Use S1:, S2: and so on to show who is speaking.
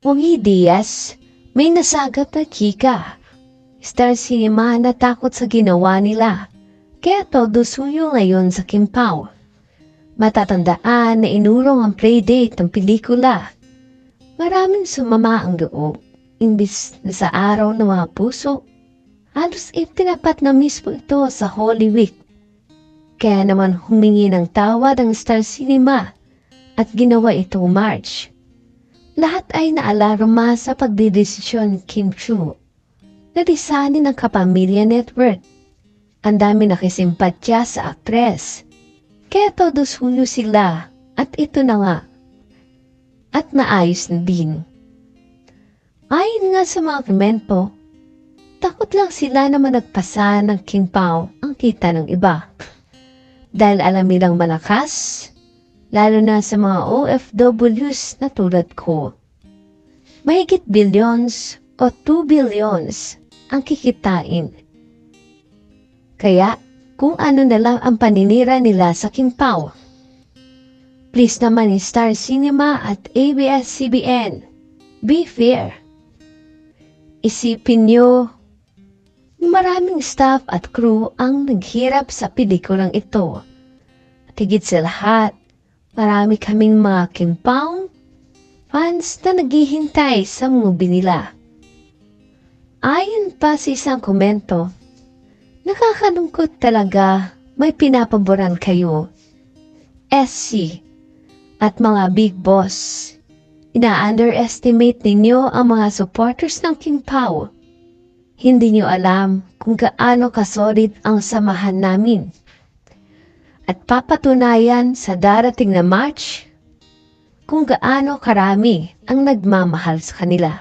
S1: Wongi Diaz, may nasagap na chika. Star Cinema natakot sa ginawa nila. Kaya todo suyo ngayon sa Kimpaw. Matatandaan na inurong ang playdate ng pelikula. Maraming sumama ang loob. Imbis na sa araw ng mga puso, halos itinapat na mismo ito sa Holy Week. Kaya naman humingi ng tawad ang Star Cinema at ginawa itong March. Lahat ay naalarma sa pagdidesisyon Kim Chu. Nalisanin ng kapamilya network. Ang dami nakisimpatya sa aktres. Kaya todos hunyo sila at ito na nga. At naayos na din. Ayon nga sa mga komento, takot lang sila na managpasa ng King Pao ang kita ng iba. Dahil alam nilang malakas, lalo na sa mga OFWs na tulad ko. Mahigit billions o 2 billions ang kikitain. Kaya, kung ano na lang ang paninira nila sa King Pao. Please naman Star Cinema at ABS-CBN. Be fair. Isipin nyo, maraming staff at crew ang naghirap sa pelikulang ito. At higit sa lahat, marami kaming mga kimpaong fans na naghihintay sa movie nila. Ayon pa sa isang komento, nakakalungkot talaga may pinapaboran kayo. SC at mga big boss. Ina-underestimate ninyo ang mga supporters ng King Pao. Hindi nyo alam kung gaano kasolid ang samahan namin. At papatunayan sa darating na March kung gaano karami ang nagmamahal sa kanila.